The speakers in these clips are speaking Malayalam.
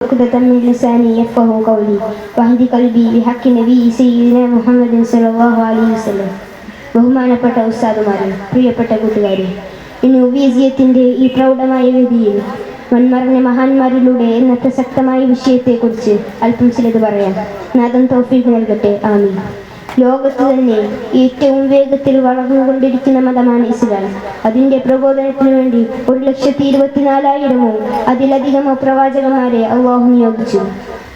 عقدة من لساني يفقه قولي واهد قلبي بحق نبي سيدنا محمد صلى الله عليه وسلم ബഹുമാനപ്പെട്ട ഉസ്താദുമാരെ പ്രിയപ്പെട്ട കൂട്ടുകാരെ ഇന്ന് ഉബീസിയത്തിന്റെ ഈ പ്രൗഢമായ വേദിയിൽ മൺമറഞ്ഞ മഹാന്മാരിലൂടെ എന്ന പ്രസക്തമായ വിഷയത്തെക്കുറിച്ച് അല്പം ചിലത് പറയാം നാഥൻ തോഫീക്ക് നൽകട്ടെ ആമി ലോകത്ത് തന്നെ ഏറ്റവും വേഗത്തിൽ വളർന്നുകൊണ്ടിരിക്കുന്ന മതമാണ് ഇസ്ലാം. അതിന്റെ പ്രബോധനത്തിനു വേണ്ടി ഒരു ലക്ഷത്തി ഇരുപത്തിനാലായിരമോ അതിലധികമോ പ്രവാചകന്മാരെ അള്ളാഹു നിയോഗിച്ചു.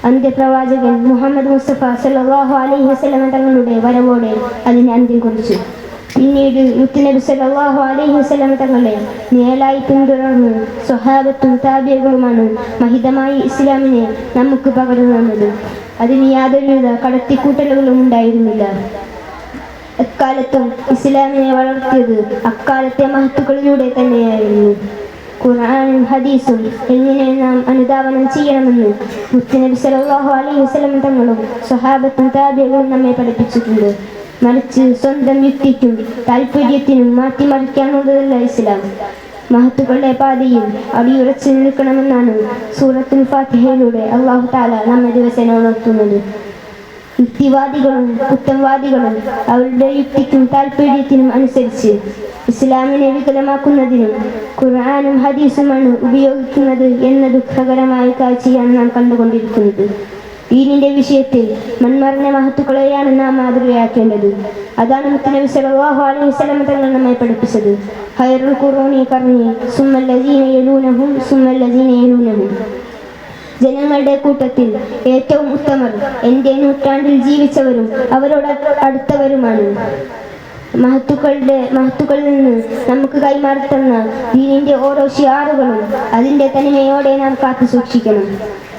അന്ത്യപ്രവാചകൻ മുഹമ്മദ് മുസ്തഫ സല്ലാഹു അലൈഹി വസ്ലമ തങ്ങളുടെ വരവോടെ അതിന് അന്ത്യം കുറിച്ചു. പിന്നീട് മുത്തുനബി സല്ലല്ലാഹു അലൈഹി വസ്ലം തങ്ങളെ നേലായി പിന്തുടർന്ന് സ്വഹാബത്തും താബിയകളുമാണ് മഹിതമായി ഇസ്ലാമിനെ നമുക്ക് പകർന്നു തന്നത്. അതിന് യാതൊരുവിധ കടത്തിക്കൂട്ടലുകളും ഉണ്ടായിരുന്നില്ല. എക്കാലത്തും ഇസ്ലാമിനെ വളർത്തിയത് അക്കാലത്തെ മഹത്തുക്കളിലൂടെ തന്നെയായിരുന്നു. ഖുർആനും ഹദീസും എങ്ങനെ നാം അനുധാവനം ചെയ്യണമെന്ന് മുത്തനബി സല്ലല്ലാഹു അലൈഹി വസല്ലം തങ്ങളും സ്വഹാബത്തും താബിയകളും നമ്മെ പഠിപ്പിച്ചിട്ടുണ്ട്. മറിച്ച് സ്വന്തം യുക്തിക്കും താല്പര്യത്തിനും മാറ്റിമറിക്കാനുള്ളതല്ല ഇസ്ലാം. മഹത്തുക്കളുടെ പാതയിൽ അടിയുറച്ചു നിൽക്കണമെന്നാണ് സൂറത്തുൽ ഫാത്തിഹയിലൂടെ അള്ളാഹു താല നമ്മെ ദിവസേന ഉണർത്തുന്നത്. യുക്തിവാദികളും കുറ്റംവാദികളും അവരുടെ യുക്തിക്കും താല്പര്യത്തിനും അനുസരിച്ച് ഇസ്ലാമിനെ വികലമാക്കുന്നതിനും ഖുർആാനും ഹദീസുമാണ് ഉപയോഗിക്കുന്നത് എന്ന ദുഃഖകരമായ കാഴ്ചയാണ് നാം കണ്ടുകൊണ്ടിരിക്കുന്നത്. ദീനിന്റെ വിഷയത്തിൽ മൺമറഞ്ഞ മഹത്തുക്കളെയാണ് നാം മാതൃകയാക്കേണ്ടത്. അതാണ് മുത്തനബി സല്ലല്ലാഹു അലൈഹി വസല്ലം തങ്ങൾ നമ്മെ പഠിപ്പിച്ചത്. ഖൈറുൽ ഖുറൂനി ഖർനി സുമ്മല്ലദീന യലൂനഹും സുമ്മല്ലദീന യലൂനഹും. ജനങ്ങളുടെ കൂട്ടത്തിൽ ഏറ്റവും ഉത്തമർ എന്റെ നൂറ്റാണ്ടിൽ ജീവിച്ചവരും അവരോട് അടുത്തവരുമാണ്. മഹത്തുക്കളുടെ മഹത്തുക്കളിൽ നിന്ന് നമുക്ക് കൈമാറി തന്ന ദീനിന്റെ ഓരോ ഷിയാറുകളും അതിന്റെ തനിമയോടെ നാം കാത്തു സൂക്ഷിക്കണം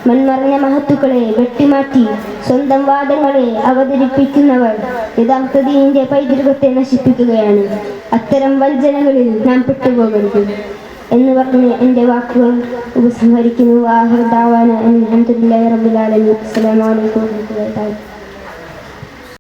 മൺമറഞ്ഞ മഹത്തുക്കളെ വെട്ടിമാറ്റി സ്വന്തം വാദങ്ങളെ അവതരിപ്പിക്കുന്നവർ യഥാർത്ഥ ദീനിന്റെ പൈതൃകത്തെ നശിപ്പിക്കുകയാണ്. അത്തരം വഞ്ചനകളിൽ നാം പെട്ടുപോകരുത് എന്ന് പറഞ്ഞ് എന്റെ വാക്കുകൾ ഉപസംഹരിക്കുന്നു. ആഹൃദാവാന അലഹമുല്ലാ റബുലാലും അസ്സലാമലൈക്കും